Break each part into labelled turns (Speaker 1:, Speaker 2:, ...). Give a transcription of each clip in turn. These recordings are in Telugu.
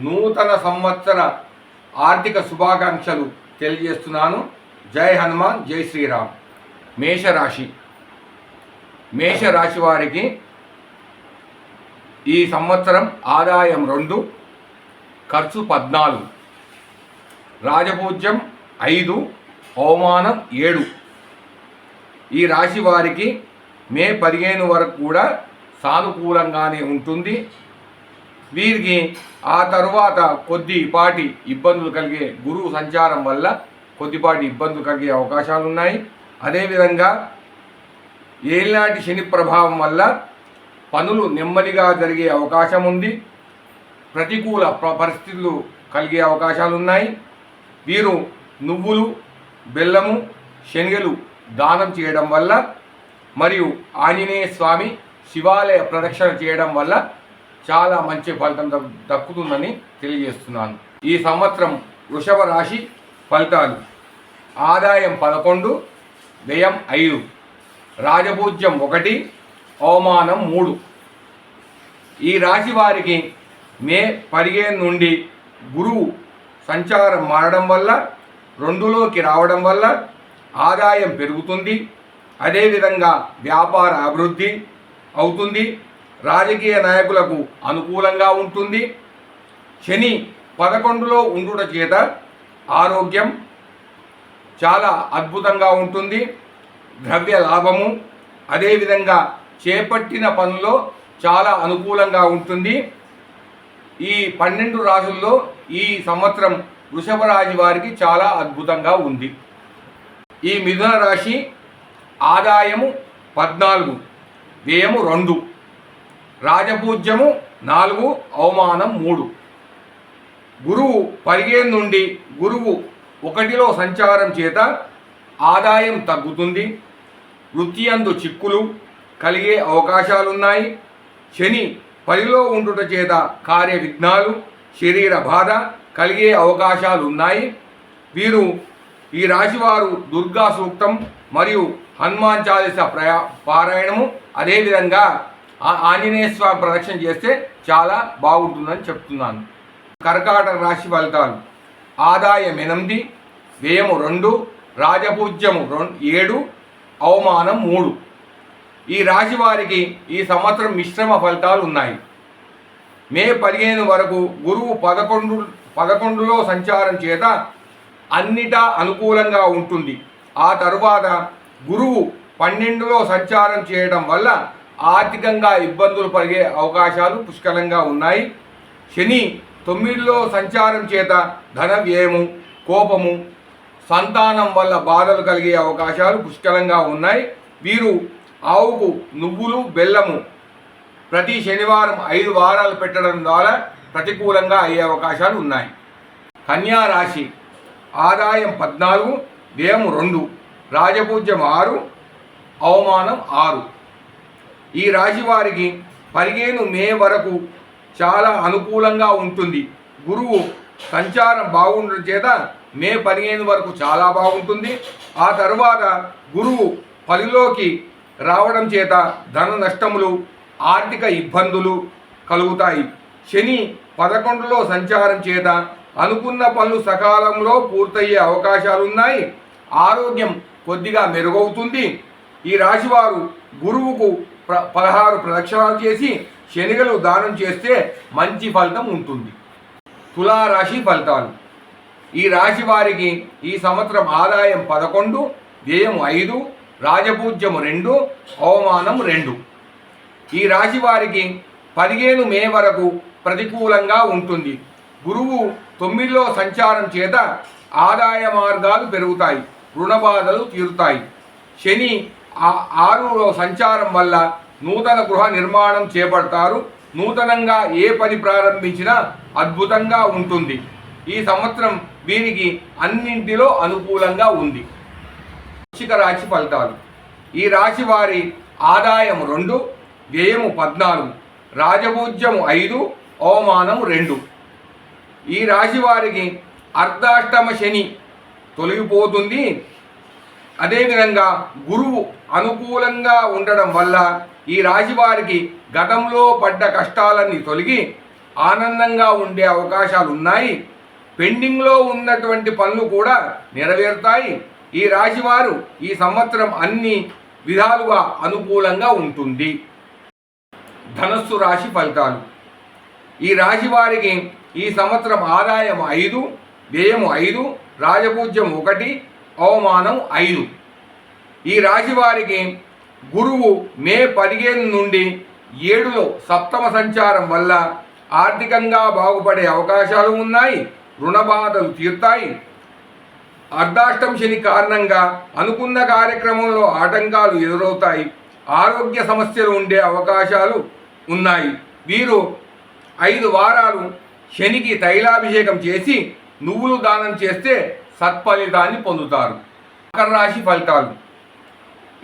Speaker 1: నూతన సంవత్సర ఆర్థిక శుభాకాంక్షలు తెలియజేస్తున్నాను. జై హనుమాన్ జై శ్రీరామ్. మేషరాశి. మేషరాశి వారికి ఈ సంవత్సరం ఆదాయం రెండు ఖర్చు పద్నాలుగు. రాజపూజ్యం ఐదు అవమానం ఏడు. ఈ రాశి వారికి మే పదిహేను వరకు కూడా సానుకూలంగానే ఉంటుంది. వీరికి ఆ తరువాత కొద్దిపాటి ఇబ్బందులు కలిగే గురువు సంచారం వల్ల కొద్దిపాటి ఇబ్బందులు కలిగే అవకాశాలు ఉన్నాయి. అదేవిధంగా ఏలినాటి శని ప్రభావం వల్ల పనులు నెమ్మదిగా జరిగే అవకాశం ఉంది. ప్రతికూల పరిస్థితులు కలిగే అవకాశాలు ఉన్నాయి. వీరు నువ్వులు బెల్లము శనగలు దానం చేయడం వల్ల మరియు ఆంజనేయ స్వామి శివాలయ ప్రదక్షిణ చేయడం వల్ల చాలా మంచి ఫలితం దక్కుతుందని తెలియజేస్తున్నాను. ఈ సంవత్సరం వృషభ రాశి ఫలితాలు. ఆదాయం పదకొండు వ్యయం ఐదు రాజపూజ్యం ఒకటి అవమానం మూడు. ఈ రాశి వారికి మే పదిహేను నుండి గురువు సంచారం మారడం వల్ల రెండులోకి రావడం వల్ల ఆదాయం పెరుగుతుంది. అదేవిధంగా వ్యాపార అభివృద్ధి అవుతుంది. రాజకీయ నాయకులకు అనుకూలంగా ఉంటుంది. శని పదకొండులో ఉండుట చేత ఆరోగ్యం చాలా అద్భుతంగా ఉంటుంది. ద్రవ్య లాభము అదేవిధంగా చేపట్టిన పనుల్లో చాలా అనుకూలంగా ఉంటుంది. ఈ పన్నెండు రాసుల్లో ఈ సంవత్సరం వృషభ రాశి వారికి చాలా అద్భుతంగా ఉంది. ఈ మిథున రాశి ఆదాయము పద్నాలుగు వ్యయము రెండు. రాజపూజ్యము నాలుగు అవమానం మూడు. గురువు పదిహేను నుండి గురువు ఒకటిలో సంచారం చేత ఆదాయం తగ్గుతుంది వృత్తి అందు చిక్కులు కలిగే అవకాశాలున్నాయి శని పనిలో ఉండుట చేత కార్య విఘ్నాలు శరీర బాధ కలిగే అవకాశాలు ఉన్నాయి వీరు ఈ రాశివారు దుర్గా సూక్తం మరియు హనుమాన్ చాలీస ప్రయా పారాయణము అదేవిధంగా ఆ- ఆంజనేయ స్వామి ప్రదక్షిణ చేస్తే చాలా బాగుంటుందని చెప్తున్నాను. కర్కాటక రాశి ఫలితాలు. ఆదాయం ఎనిమిది వ్యయము రెండు రాజపూజ్యము రెండు ఏడు అవమానం మూడు. ఈ రాశి వారికి ఈ సంవత్సరం మిశ్రమ ఫలితాలు ఉన్నాయి. మే పదిహేను వరకు గురువు పదకొండు పదకొండులో సంచారం చేత అన్నిటా అనుకూలంగా ఉంటుంది. ఆ తరువాత గురువు పన్నెండులో సంచారం చేయడం వల్ల ఆర్థికంగా ఇబ్బందులు పడే అవకాశాలు పుష్కలంగా ఉన్నాయి. శని తొమ్మిదిలో సంచారం చేత ధన వ్యయము కోపము సంతానం వల్ల బాధలు కలిగే అవకాశాలు పుష్కలంగా ఉన్నాయి. వీరు ఆవుకు నువ్వులు బెల్లము ప్రతి శనివారం ఐదు వారాలు పెట్టడం ద్వారా ప్రతికూలంగా అయ్యే అవకాశాలు ఉన్నాయి. కన్యా రాశి ఆదాయం పద్నాలుగు వ్యయం రెండు రాజపూజ్యం ఆరు అవమానం ఆరు. ఈ రాశి వారికి పదిహేను మే వరకు చాలా అనుకూలంగా ఉంటుంది. గురువు సంచారం బాగుండడం చేత మే పదిహేను వరకు చాలా బాగుంటుంది. ఆ తరువాత గురువు పనిలోకి రావడం చేత ధన నష్టములు ఆర్థిక ఇబ్బందులు కలుగుతాయి. శని పదకొండులో సంచారం చేత అనుకున్న పనులు సకాలంలో పూర్తయ్యే అవకాశాలున్నాయి ఆరోగ్యం కొద్దిగా మెరుగవుతుంది. ఈ రాశివారు గురువుకు ప్ర పదహారు ప్రదక్షిణాలు చేసి శనిగలు దానం చేస్తే మంచి ఫలితం ఉంటుంది. తులారాశి ఫలితాలు. ఈ రాశి వారికి ఈ సంవత్సరం ఆదాయం పదకొండు వ్యయం ఐదు రాజపూజ్యము రెండు అవమానం రెండు. ఈ రాశి వారికి పదిహేను మే వరకు ప్రతికూలంగా ఉంటుంది. గురువు తొమ్మిదిలో సంచారం చేత ఆదాయ మార్గాలు పెరుగుతాయి రుణ బాధలు తీరుతాయి. శని ఆరులో సంచారం వల్ల నూతన గృహ నిర్మాణం చేపడతారు. నూతనంగా ఏ పని ప్రారంభించినా అద్భుతంగా ఉంటుంది. ఈ సంవత్సరం వీరికి అన్నింటిలో అనుకూలంగా ఉంది. వృశ్చిక రాశి ఫలితాలు. ఈ రాశి వారి ఆదాయం రెండు వ్యయము పద్నాలుగు రాజపూజ్యము ఐదు అవమానము రెండు. ఈ రాశి వారికి అర్ధాష్టమ శని తొలగిపోతుంది. అదేవిధంగా గురువు అనుకూలంగా ఉండడం వల్ల ఈ రాశివారికి గతంలో పడ్డ కష్టాలన్నీ తొలగి ఆనందంగా ఉండే అవకాశాలు ఉన్నాయి పెండింగ్లో ఉన్నటువంటి పనులు కూడా నెరవేరుతాయి. ఈ రాశివారు ఈ సంవత్సరం అన్ని విధాలుగా అనుకూలంగా ఉంటుంది. ధనస్సు రాశి ఫలితాలు. ఈ రాశి వారికి ఈ సంవత్సరం ఆదాయం ఐదు వ్యయం ఐదు రాజపూజ్యం ఒకటి అవమానం ఐదు. ఈ రాశి వారికి గురువు మే పదిహేను నుండి ఏడులో సప్తమ సంచారం వల్ల ఆర్థికంగా బాగుపడే అవకాశాలు ఉన్నాయి రుణ బాధలు తీరుతాయి. అర్ధాష్టం శని కారణంగా అనుకున్న కార్యక్రమంలో ఆటంకాలు ఎదురవుతాయి ఆరోగ్య సమస్యలు ఉండే అవకాశాలు ఉన్నాయి. వీరు ఐదు వారాలు శనికి తైలాభిషేకం చేసి నువ్వులు దానం చేస్తే సత్ఫలితాన్ని పొందుతారు. మకర రాశి ఫలితాలు.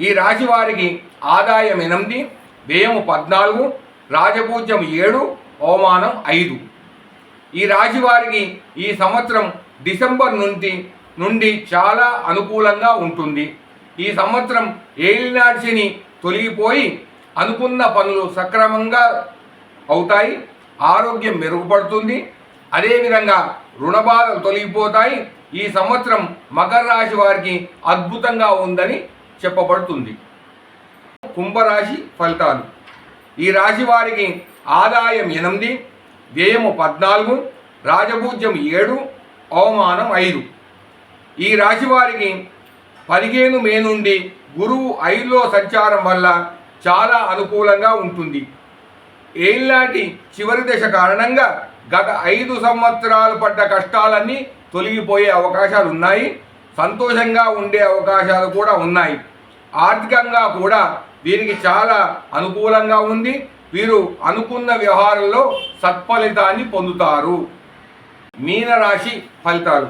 Speaker 1: ఈ రాశి వారికి ఆదాయం ఎనిమిది వ్యయము పద్నాలుగు రాజపూజ్యం ఏడు అవమానం ఐదు. ఈ రాశి వారికి ఈ సంవత్సరం డిసెంబర్ నుండి నుండి చాలా అనుకూలంగా ఉంటుంది. ఈ సంవత్సరం ఏలినాటి తొలగిపోయి అనుకున్న పనులు సక్రమంగా అవుతాయి ఆరోగ్యం మెరుగుపడుతుంది అదేవిధంగా రుణబాధలు తొలగిపోతాయి ఈ సంవత్సరం మకర రాశి వారికి అద్భుతంగా ఉందని చెప్పబడుతుంది. కుంభరాశి ఫలితాలు. ఈ రాశి వారికి ఆదాయం ఎనిమిది వ్యయము పద్నాలుగు రాజభూజ్యం ఏడు అవమానం ఐదు. ఈ రాశి వారికి పదిహేను మే నుండి గురువు ఐదులో సంచారం వల్ల చాలా అనుకూలంగా ఉంటుంది. ఏళ్ళనాటి చివరి దశ కారణంగా గత ఐదు సంవత్సరాలు పడ్డ కష్టాలన్నీ తొలగిపోయే అవకాశాలు ఉన్నాయి. సంతోషంగా ఉండే అవకాశాలు కూడా ఉన్నాయి. ఆర్థికంగా కూడా దీనికి చాలా అనుకూలంగా ఉంది. వీరు అనుకున్న వ్యవహారంలో సత్ఫలితాన్ని పొందుతారు. మీనరాశి ఫలితాలు.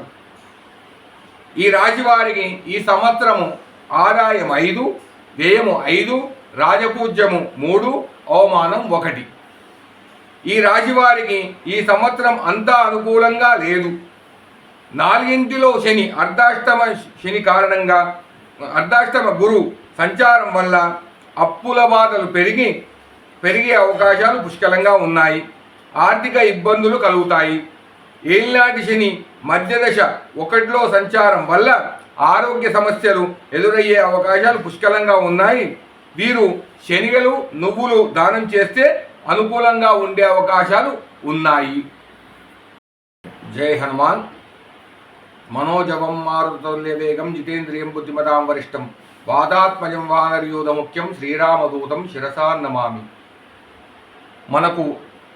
Speaker 1: ఈ రాశి వారికి ఈ సంవత్సరము ఆదాయం ఐదు వ్యయము ఐదు రాజపూజ్యము మూడు అవమానం ఒకటి. ఈ రాశి వారికి ఈ సంవత్సరం అంతా అనుకూలంగా లేదు. నాలుగింటిలో శని అర్ధాష్టమ శని కారణంగా అర్ధాష్టమ గురు సంచారం వల్ల అప్పుల బాధలు పెరిగి పెరిగే అవకాశాలు పుష్కలంగా ఉన్నాయి. ఆర్థిక ఇబ్బందులు కలుగుతాయి. ఏలినాటి శని మధ్యదశ ఒకటిలో సంచారం వల్ల ఆరోగ్య సమస్యలు ఎదురయ్యే అవకాశాలు పుష్కలంగా ఉన్నాయి. వీరు శనిగలు నువ్వులు దానం చేస్తే అనుకూలంగా ఉండే అవకాశాలు ఉన్నాయి. జై హనుమాన్. మనోజవం మారుతుల్య వేగం జితేంద్రియం బుద్ధిమతాం వరిష్టం. వాదాత్మజం వానర్యూధ ముఖ్యం శ్రీరామదూతం శిరసా నమామి. మనకు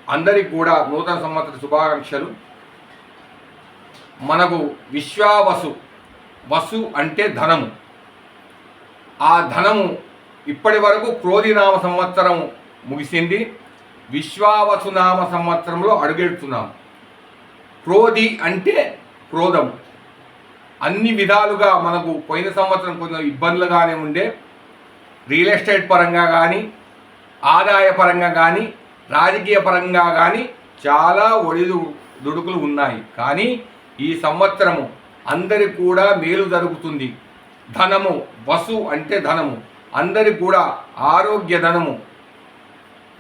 Speaker 1: అందరికి కూడా నూతన సంవత్సర శుభాకాంక్షలు. మనకు విశ్వావసు వసు అంటే ధనము. ఆ ధనము ఇప్పటి వరకు క్రోధినామ సంవత్సరం ముగిసింది. విశ్వావసునామ సంవత్సరంలో అడుగెడుతున్నాం. క్రోధి అంటే క్రోధం. అన్ని విధాలుగా మనకు పోయిన సంవత్సరం కొంచెం ఇబ్బందులుగానే ఉండే. రియల్ ఎస్టేట్ పరంగా కానీ ఆదాయ పరంగా కానీ రాజకీయ పరంగా కానీ చాలా ఒడిదు దుడుకులు ఉన్నాయి. కానీ ఈ సంవత్సరము అందరి కూడా మేలు జరుగుతుంది. ధనము వసు అంటే ధనము. అందరి కూడా ఆరోగ్య ధనము.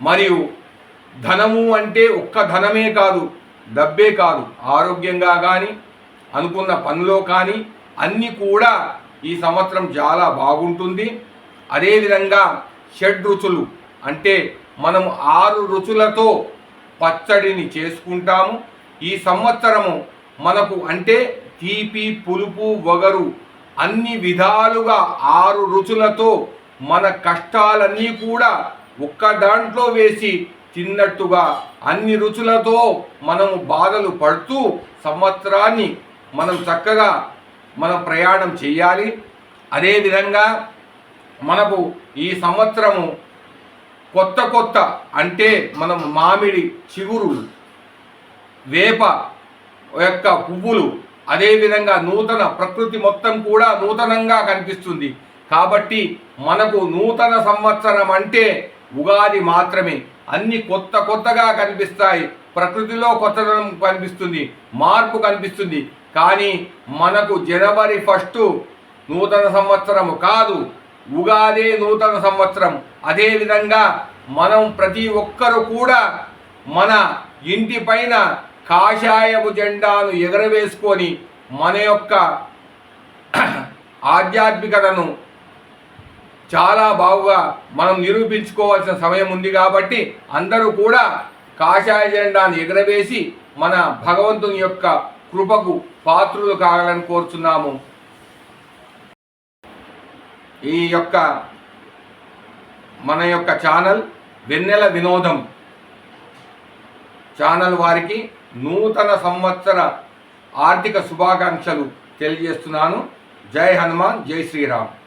Speaker 1: మరియు ధనము అంటే ఒక్క ధనమే కాదు డబ్బే కాదు. ఆరోగ్యంగా కానీ అనుకున్న పనిలో కానీ అన్నీ కూడా ఈ సంవత్సరం చాలా బాగుంటుంది. అదేవిధంగా షడ్ రుచులు అంటే మనం ఆరు రుచులతో పచ్చడిని చేసుకుంటాము. ఈ సంవత్సరము మనకు అంటే తీపి పులుపు వగరు అన్ని విధాలుగా ఆరు రుచులతో మన కష్టాలన్నీ కూడా ఒక్క దాంట్లో వేసి తిన్నట్టుగా అన్ని రుచులతో మనము బాధలు పడుతూ సంవత్సరాన్ని మనం చక్కగా మనం ప్రయాణం చేయాలి. అదేవిధంగా మనకు ఈ సంవత్సరము కొత్త కొత్త అంటే మనం మామిడి చిగురు వేప యొక్క పువ్వులు అదేవిధంగా నూతన ప్రకృతి మొత్తం కూడా నూతనంగా కనిపిస్తుంది. కాబట్టి మనకు నూతన సంవత్సరం అంటే ఉగాది మాత్రమే. అన్ని కొత్త కొత్తగా కనిపిస్తాయి. ప్రకృతిలో కొత్తదనం కనిపిస్తుంది. మార్పు కనిపిస్తుంది. కానీ మనకు జనవరి ఫస్ట్ నూతన సంవత్సరము కాదు ఉగాదే నూతన సంవత్సరం. అదేవిధంగా మనం ప్రతి ఒక్కరు కూడా మన ఇంటిపైన కాషాయపు జెండాను ఎగరవేసుకొని మన యొక్క ఆధ్యాత్మికతను చాలా బాగుగా మనం నిరూపించుకోవాల్సిన సమయం ఉంది కాబట్టి అందరూ కూడా కాషాయ జెండాను ఎగరవేసి మన భగవంతుని యొక్క కృపకు పాత్రులు కావాలని కోరుచున్నాము. ఈ యొక్క మన యొక్క ఛానల్ వెన్నెల వినోదం. ఛానల్ వారికి నూతన సంవత్సర ఆర్థిక శుభాకాంక్షలు తెలియజేస్తున్నాను. జై హనుమాన్ జై శ్రీరామ్.